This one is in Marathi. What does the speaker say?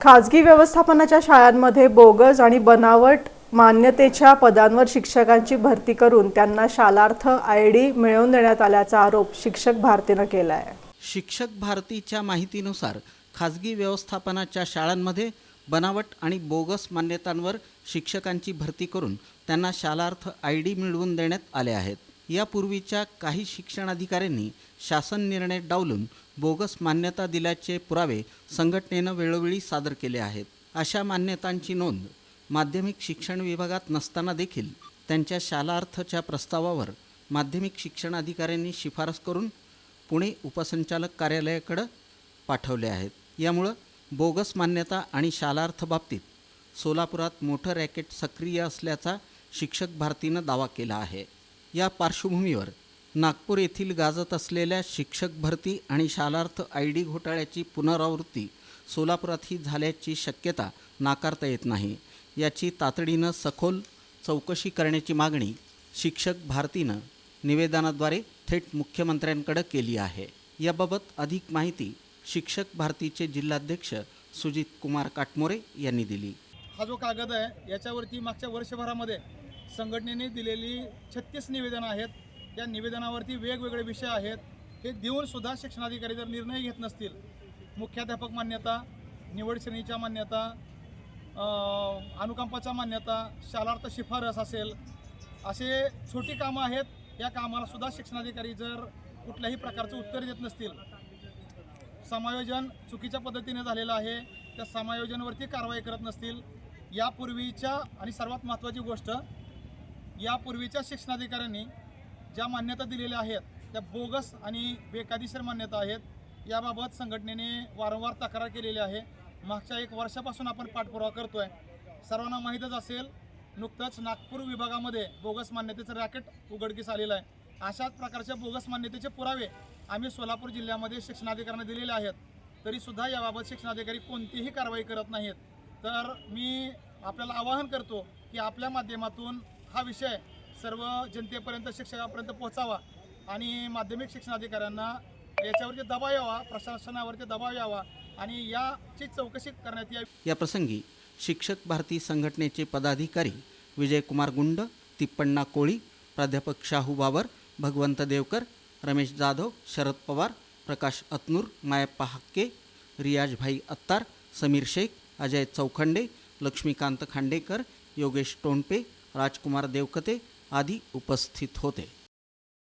खाजगी व्यवस्थापनाच्या शाळांमध्ये बोगस आणि बनावट मान्यतेच्या पदांवर शिक्षकांची भरती करून त्यांना शालार्थ आय डी मिळवून देण्यात आल्याचा आरोप शिक्षक भारतीनं केला आहे शिक्षक भारतीच्या माहितीनुसार खाजगी व्यवस्थापनाच्या शाळांमध्ये बनावट आणि बोगस मान्यतांवर शिक्षकांची भरती करून त्यांना शालार्थ आय डी मिळवून देण्यात आले आहेत. यापूर्वीच्या काही शिक्षणाधिकाऱ्यांनी शासन निर्णय डावलून बोगस मान्यता दिल्याचे पुरावे संघटनेनं वेळोवेळी सादर केले आहेत. अशा मान्यतांची नोंद माध्यमिक शिक्षण विभागात नसताना देखील त्यांच्या शालार्थच्या प्रस्तावावर माध्यमिक शिक्षण अधिकाऱ्यांनी शिफारस करून पुणे उपसंचालक कार्यालयाकडं पाठवले आहेत. यामुळं बोगस मान्यता आणि शालार्थ बाबतीत सोलापुरात मोठं रॅकेट सक्रिय असल्याचा शिक्षक भारतीनं दावा केला आहे. या पार्श्वभूमीवर नागपूर येथील गाजत असलेल्या शिक्षक भरती आणि शालार्थ आय डी घोटाळ्याची पुनरावृत्ती सोलापुरातही झाल्याची शक्यता नाकारता येत नाही. याची तातडीनं सखोल चौकशी करण्याची मागणी शिक्षक भारतीनं निवेदनाद्वारे थेट मुख्यमंत्र्यांकडे केली आहे. याबाबत अधिक माहिती शिक्षक भारतीचे जिल्हाध्यक्ष सुजित कुमार काटमोरे यांनी दिली. हा जो कागद आहे याच्यावरती मागच्या वर्षभरामध्ये संघटनेने दिलेली छत्तीस निवेदनं आहेत. त्या निवेदनावरती वेगवेगळे विषय आहेत. हे देऊनसुद्धा शिक्षणाधिकारी जर निर्णय घेत नसतील मुख्याध्यापक मान्यता निवड श्रेणीच्या मान्यता अनुकंपाच्या मान्यता शालार्थ शिफारस असेल असे छोटी कामं आहेत या कामाला सुद्धा शिक्षणाधिकारी जर कुठल्याही प्रकारचं उत्तर देत नसतील. समायोजन चुकीच्या पद्धतीने झालेलं आहे त्या समायोजनावरती कारवाई करत नसतील. यापूर्वीच्या आणि सर्वात महत्त्वाची गोष्ट यापूर्वीच्या शिक्षणाधिकाऱ्यांनी ज्या मान्यता दिलेल्या आहेत त्या बोगस आणि बेकायदेशीर मान्यता आहेत याबाबत संघटनेने वारंवार तक्रार केलेली आहे. मागच्या एक वर्षापासून आपण पाठपुरावा करतोय. सर्वांना माहीतच असेल नुकतंच नागपूर विभागामध्ये बोगस मान्यतेचं रॅकेट उघडकीस आलेलं आहे. अशाच प्रकारच्या बोगस मान्यतेचे पुरावे आम्ही सोलापूर जिल्ह्यामध्ये शिक्षणाधिकाऱ्यांना दिलेले आहेत. तरीसुद्धा याबाबत शिक्षणाधिकारी कोणतीही कारवाई करत नाहीत. तर मी आपल्याला आवाहन करतो की आपल्या माध्यमातून हा विषय सर्व जनतेपर्यंत शिक्षकापर्यंत पोहोचावा आणि माध्यमिक शिक्षणाधिकाऱ्यांना याच्यावरती दबाव यावा प्रशासनावरती दबाव यावा आणि याची चौकशी करण्यात यावी. या प्रसंगी शिक्षक भारती संघटनेचे पदाधिकारी विजयकुमार गुंड तिप्पण्णा कोळी प्राध्यापक शाहू बाबर भगवंत देवकर रमेश जाधव शरद पवार प्रकाश अतनूर मायप्पा हक्के रियाजभाई अत्तार समीर शेख अजय चौखंडे लक्ष्मीकांत खांडेकर योगेश टोणपे राजकुमार देवकते आदी उपस्थित होते.